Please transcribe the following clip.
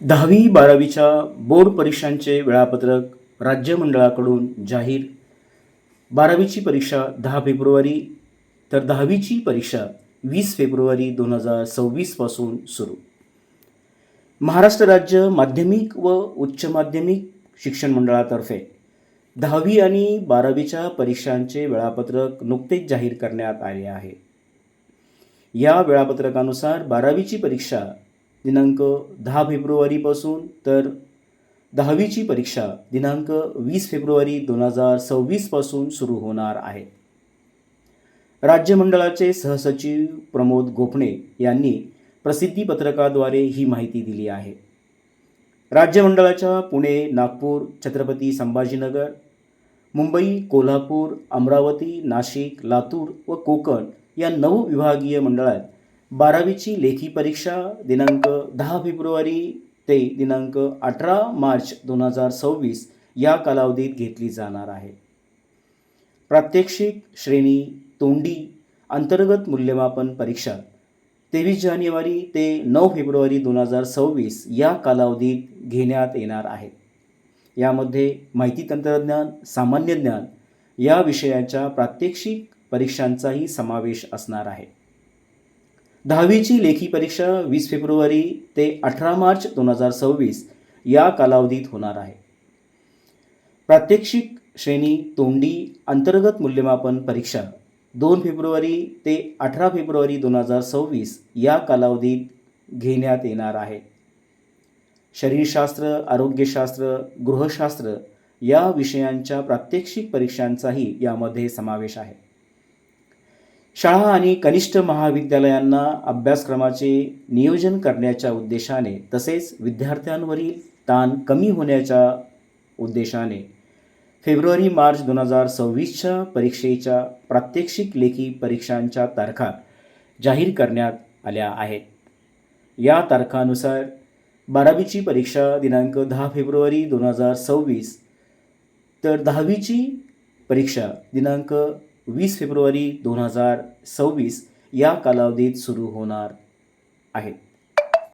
दहावी बारावीच्या बोर्ड परीक्षांचे वेळापत्रक राज्य मंडळाकडून जाहीर. बारावीची परीक्षा दहा फेब्रुवारी तर दहावीची परीक्षा वीस फेब्रुवारी दोन हजार सव्वीसपासून सुरू. महाराष्ट्र राज्य माध्यमिक व उच्च माध्यमिक शिक्षण मंडळातर्फे दहावी आणि बारावीच्या परीक्षांचे वेळापत्रक नुकतेच जाहीर करण्यात आले आहे. या वेळापत्रकानुसार बारावीची परीक्षा दिनांक दहा फेब्रुवारीपासून तर दहावीची परीक्षा दिनांक वीस फेब्रुवारी दोन हजार सव्वीसपासून सुरू होणार आहे. राज्यमंडळाचे सहसचिव प्रमोद गोपणे यांनी प्रसिद्धीपत्रकाद्वारे ही माहिती दिली आहे. राज्यमंडळाच्या पुणे नागपूर छत्रपती संभाजीनगर मुंबई कोल्हापूर अमरावती नाशिक लातूर व कोकण या नऊ विभागीय मंडळात बारावीची लेखी परीक्षा दिनांक दहा फेब्रुवारी ते दिनांक अठरा मार्च दोन हजार सव्वीस या कालावधीत घेतली जाणार आहे. प्रात्यक्षिक श्रेणी तोंडी अंतर्गत मूल्यमापन परीक्षा तेवीस जानेवारी ते नऊ फेब्रुवारी दोन हजार सव्वीस या कालावधीत घेण्यात येणार आहे. यामध्ये माहिती तंत्रज्ञान सामान्य ज्ञान या विषयाच्या प्रात्यक्षिक परीक्षांचाही समावेश असणार आहे. दहावीची लेखी परीक्षा वीस फेब्रुवारी ते अठरा मार्च दोन हजार सव्वीस या कालावधीत होणार आहे. प्रात्यक्षिक श्रेणी तोंडी अंतर्गत मूल्यमापन परीक्षा दोन फेब्रुवारी ते अठरा फेब्रुवारी दोन हजार सव्वीस या कालावधीत घेण्यात येणार आहे. शरीरशास्त्र आरोग्यशास्त्र गृहशास्त्र या विषयांच्या प्रात्यक्षिक परीक्षांचाही यामध्ये समावेश आहे. शाळा आणि कनिष्ठ महाविद्यालयांना अभ्यासक्रमाचे नियोजन करण्याच्या उद्देशाने तसेच विद्यार्थ्यांवरील ताण कमी होण्याच्या उद्देशाने फेब्रुवारी मार्च दोन हजार सव्वीसच्या परीक्षेच्या प्रात्यक्षिक लेखी परीक्षांच्या तारखा जाहीर करण्यात आल्या आहेत. या तारखानुसार बारावीची परीक्षा दिनांक दहा फेब्रुवारी दोन हजार सव्वीस तर दहावीची परीक्षा दिनांक वीस फेब्रुवारी दोन हजार सव्वीस या कालावधीत सुरू होणार आहे.